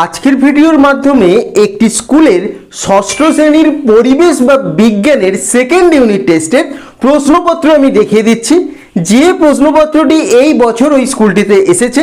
আজকের ভিডিওর মাধ্যমে একটি স্কুলের ষষ্ঠ শ্রেণির পরিবেশ বা বিজ্ঞানের সেকেন্ড ইউনিট টেস্টের প্রশ্নপত্র আমি দেখিয়ে দিচ্ছি। যে প্রশ্নপত্রটি এই বছর ওই স্কুলটিতে এসেছে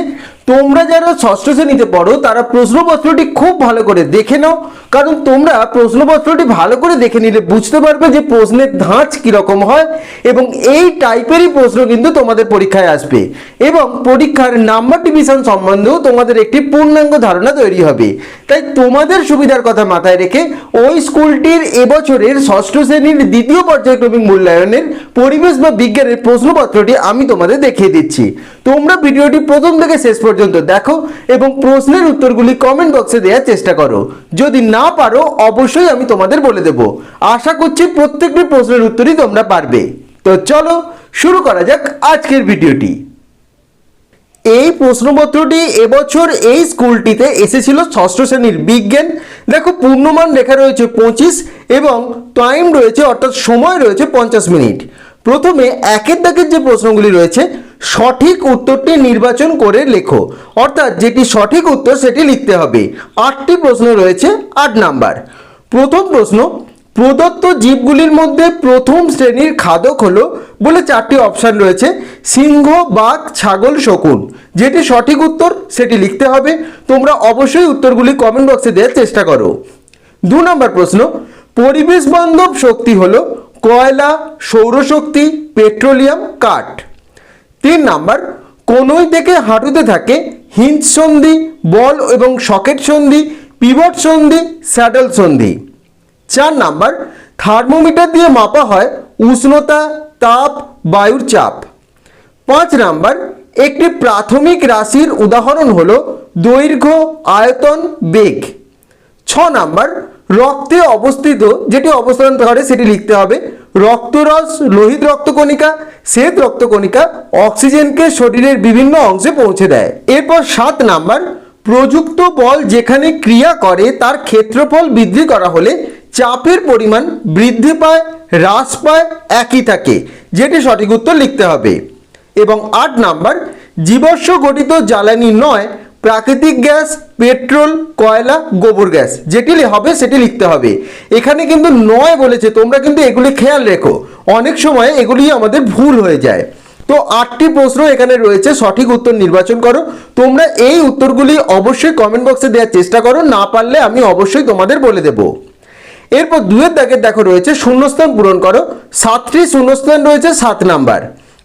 তোমরা যারা ষষ্ঠ শ্রেণীতে পড়ো, তারা প্রশ্নপত্রটি খুব ভালো করে দেখে নাও। কারণ তোমরা প্রশ্নপত্রটি ভালো করে দেখে নিলে বুঝতে পারবে যে প্রশ্নের ধাঁচ কীরকম হয় এবং এই টাইপেরই প্রশ্ন কিন্তু তোমাদের পরীক্ষায় আসবে। এবং পরীক্ষার নাম্বার ডিভিশন সম্বন্ধেও তোমাদের একটি পূর্ণাঙ্গ ধারণা তৈরি হবে। তাই তোমাদের সুবিধার কথা মাথায় রেখে ওই স্কুলটির এবছরের ষষ্ঠ শ্রেণির দ্বিতীয় পর্যায়ক্রমিক মূল্যায়নের পরিবেশ বা বিজ্ঞানের প্রশ্নপত্রটি আমি তোমাদের দেখিয়ে দিচ্ছি। তোমরা ভিডিওটি প্রথম থেকে শেষ পর্যন্ত দেখো এবং প্রশ্নের উত্তরগুলি কমেন্ট বক্সে দেওয়ার চেষ্টা করো। যদি না পারো, অবশ্যই আমি তোমাদের বলে দেব। আশা করছি প্রত্যেকটি প্রশ্নের উত্তরই তোমরা পারবে। তো চলো, শুরু করা যাক আজকের ভিডিওটি। এই প্রশ্নপত্রটি এবছর এই স্কুলটিতে এসেছিল ষষ্ঠ শ্রেণির বিজ্ঞান। দেখো, পূর্ণমান লেখা রয়েছে পঁচিশ এবং টাইম রয়েছে, অর্থাৎ সময় রয়েছে পঞ্চাশ মিনিট। প্রথমে একের দাগের যে প্রশ্নগুলি রয়েছে সঠিক উত্তরটি নির্বাচন করে লেখো। অর্থাৎ যেটি সঠিক উত্তর সেটি লিখতে হবে। আটটি প্রশ্ন রয়েছে, আট নাম্বার। প্রথম প্রশ্ন, প্রদত্ত জীবগুলির মধ্যে প্রথম শ্রেণির খাদক হলো বলে চারটি অপশান রয়েছে, সিংহ, বাঘ, ছাগল, শকুন। যেটি সঠিক উত্তর সেটি লিখতে হবে। তোমরা অবশ্যই উত্তরগুলি কমেন্ট বক্সে দেওয়ার চেষ্টা করো। দু নম্বর প্রশ্ন, পরিবেশ বান্ধব শক্তি হলো কয়লা, সৌরশক্তি, পেট্রোলিয়াম, কাঠ। তিন নাম্বার, কোনোই থেকে হাঁটুতে থাকে হিঞ্জ সন্ধি, বল এবং সকেট সন্ধি, পিভট সন্ধি, স্যাডেল সন্ধি। চার নাম্বার, থার্মোমিটার দিয়ে মাপা হয় উষ্ণতা, তাপ, বায়ুর চাপ। পাঁচ নাম্বার, একটি প্রাথমিক রাশির উদাহরণ হলো দৈর্ঘ্য, আয়তন, বেগ। ছ নাম্বার, রক্তে অবস্থিত যেটি অবস্থান করে সেটি লিখতে হবে রক্তরস, লোহিত রক্তকণিকা, শ্বেত রক্তকণিকা, অক্সিজেনকে শরীরের বিভিন্ন অংশে পৌঁছে দেয়। এরপর সাত নাম্বার, প্রযুক্ত বল যেখানে ক্রিয়া করে তার ক্ষেত্রফল বৃদ্ধি করা হলে চাপের পরিমাণ বৃদ্ধি পায়, হ্রাস পায়, একই থাকে, যেটি সঠিক উত্তর লিখতে হবে। এবং আট নাম্বার জীবাশ্ম গঠিত জ্বালানি নয় প্রাকৃতিক গ্যাস, পেট্রোল, কয়লা, গোবর গ্যাস। যেটি হবে, সেটি লিখতে হবে। এখানে কিন্তু নয় বলেছে, তোমরা কিন্তু এগুলি খেয়াল রেখো। অনেক সময় এগুলি আমাদের ভুল হয়ে যায়। তো আটটি প্রশ্ন এখানে রয়েছে, সঠিক উত্তর নির্বাচন করো। তোমরা এই উত্তরগুলি অবশ্যই কমেন্ট বক্সে দেওয়ার চেষ্টা করো, না পারলে আমি অবশ্যই তোমাদের বলে দেবো। এরপর দুয়ের দাগের দেখো রয়েছে, শূন্যস্থান পূরণ করো। সাতটি শূন্যস্থান রয়েছে, সাত নাম্বার।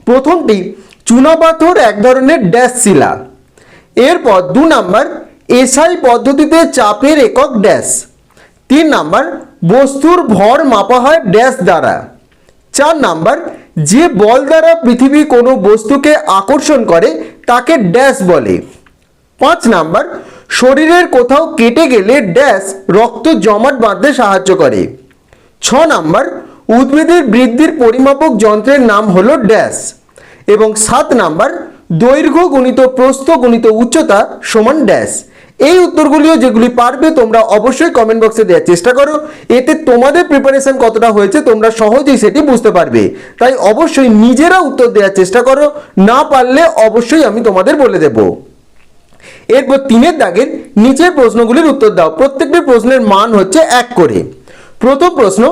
প্রথমটি, চুনাপাথর এক ধরনের ড্যাশ শিলা। এরপর দু নাম্বার, এসআই পদ্ধতিতে চাপের একক ড্যাশ। তিন নাম্বার, বস্তুর ভর মাপা হয় ড্যাশ দ্বারা। চার নাম্বার, যে বল দ্বারা পৃথিবী কোনো বস্তুকে আকর্ষণ করে, তাকে ড্যাশ বলে। পাঁচ নাম্বার, শরীরের কোথাও কেটে গেলে ড্যাশ রক্ত জমাট বাঁধতে সাহায্য করে। ছ নাম্বার, উদ্ভিদের বৃদ্ধির পরিমাপক যন্ত্রের নাম হলো ড্যাশ। এবং সাত নাম্বার দৈর্ঘ্য গুণিত প্রস্থ গুণিত উচ্চতা সমান ড্যাশ এই উত্তরগুলিও যেগুলি পারবে তোমরা অবশ্যই কমেন্ট বক্সে দেওয়ার চেষ্টা করো। এতে তোমাদের প্রিপারেশন কতটা হয়েছে তোমরা সহজেই সেটি বুঝতে পারবে। তাই অবশ্যই নিজেরা উত্তর দেওয়ার চেষ্টা করো। না পারলে অবশ্যই আমি তোমাদের বলে দেবো। এরপর তিনের দাগের নিচের প্রশ্নগুলির উত্তর দাও। প্রত্যেকটি প্রশ্নের মান হচ্ছে এক করে। প্রথম প্রশ্ন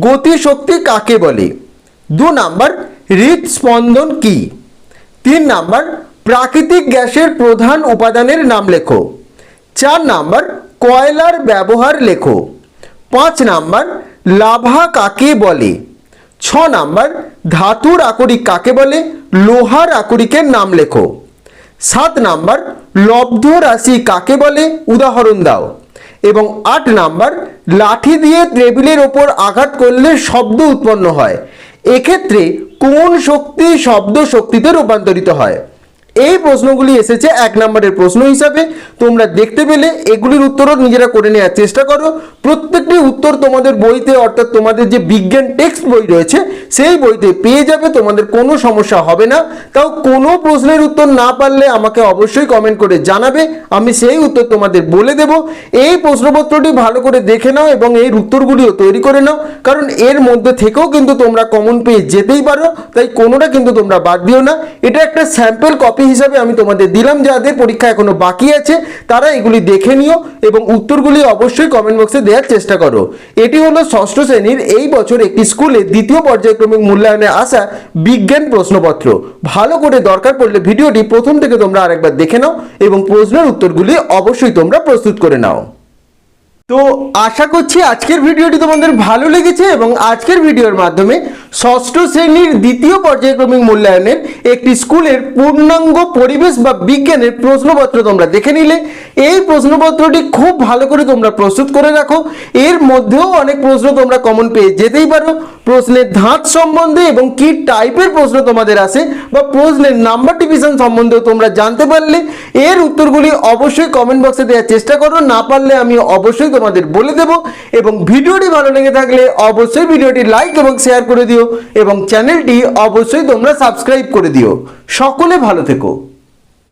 গতি শক্তি কাকে বলে? দু নাম্বার হৃদস্পন্দন কি? তিন নাম্বার, প্রাকৃতিক গ্যাসের প্রধান উপাদানের নাম লেখো। চার নাম্বার, কয়লার ব্যবহার লেখো। পাঁচ নাম্বার, লাভা কাকে বলে? ছ নাম্বার, ধাতুর আকরিক কাকে বলে? লোহার আকরিকের নাম লেখো। সাত নাম্বার, লব্ধ রাশি কাকে বলে? উদাহরণ দাও। এবং আট নাম্বার, লাঠি দিয়ে টেবিলের ওপর আঘাত করলে শব্দ উৎপন্ন হয়। এক্ষেত্রে কোন শক্তি শব্দ শক্তিতে রূপান্তরিত হয়? এই প্রশ্নগুলি এসেছে এক নম্বরের প্রশ্ন হিসাবে। তোমরা দেখতে পেলে এগুলির উত্তরও নিজেরা করে নেওয়ার চেষ্টা করো। প্রত্যেকটি উত্তর তোমাদের বইতে, অর্থাৎ তোমাদের যে বিজ্ঞান টেক্সট বই রয়েছে, সেই বইতে পেয়ে যাবে, তোমাদের কোনো সমস্যা হবে না। তাও কোনো প্রশ্নের উত্তর না পারলে আমাকে অবশ্যই কমেন্ট করে জানাবে, আমি সেই উত্তর তোমাদের বলে দেব। এই প্রশ্নপত্রটি ভালো করে দেখে নাও এবং এর উত্তরগুলিও তৈরি করে নাও, কারণ এর মধ্যে থেকেও কিন্তু তোমরা কমন পেয়ে যেতেই পারো, তাই কোনোটা কিন্তু তোমরা বাদ দিও না। এটা একটা স্যাম্পল কপি হিসাবে আমি তোমাদের দিলাম, যাদের পরীক্ষা এখনও বাকি আছে, তারা এগুলি দেখে নিও এবং উত্তরগুলি অবশ্যই কমেন্ট বক্সে দেওয়ার চেষ্টা করো। এটি হলো ষষ্ঠ শ্রেণির এই বছর একটি স্কুলে দ্বিতীয় পর্যায়ক্রমিক মূল্যায়নে আসা বিজ্ঞান প্রশ্নপত্র। ভালো করে দরকার পড়লে ভিডিওটি প্রথম থেকে তোমরা আরেকবার দেখে নাও এবং প্রশ্নের উত্তরগুলি অবশ্যই তোমরা প্রস্তুত করে নাও। তো আশা করছি আজকের ভিডিওটি তোমাদের ভালো লেগেছে এবং আজকের ভিডিওর মাধ্যমে ষষ্ঠ শ্রেণির দ্বিতীয় পর্যায়ক্রমিক মূল্যায়নের একটি স্কুলের পূর্ণাঙ্গ পরিবেশ বা বিজ্ঞানের প্রশ্নপত্র তোমরা দেখে নিলে। এই প্রশ্নপত্রটি খুব ভালো করে তোমরা প্রস্তুত করে রাখো। এর মধ্যেও অনেক প্রশ্ন তোমরা কমন পেয়ে যেতেই পারো। প্রশ্নের ধাঁচ সম্বন্ধে এবং কি টাইপের প্রশ্ন তোমাদের আসে বা প্রশ্নের নাম্বার ডিভিশন সম্বন্ধেও তোমরা জানতে পারলে। এর উত্তরগুলি অবশ্যই কমেন্ট বক্সে দেওয়ার চেষ্টা করো। না পারলে আমি অবশ্যই তোমাদের বলে দেব এবং ভিডিওটি ভালো লেগে থাকলে অবশ্যই ভিডিওটি লাইক এবং শেয়ার করে দিও এবং চ্যানেলটি অবশ্যই তোমরা সাবস্ক্রাইব করে দিও। সকলে ভালো থেকো।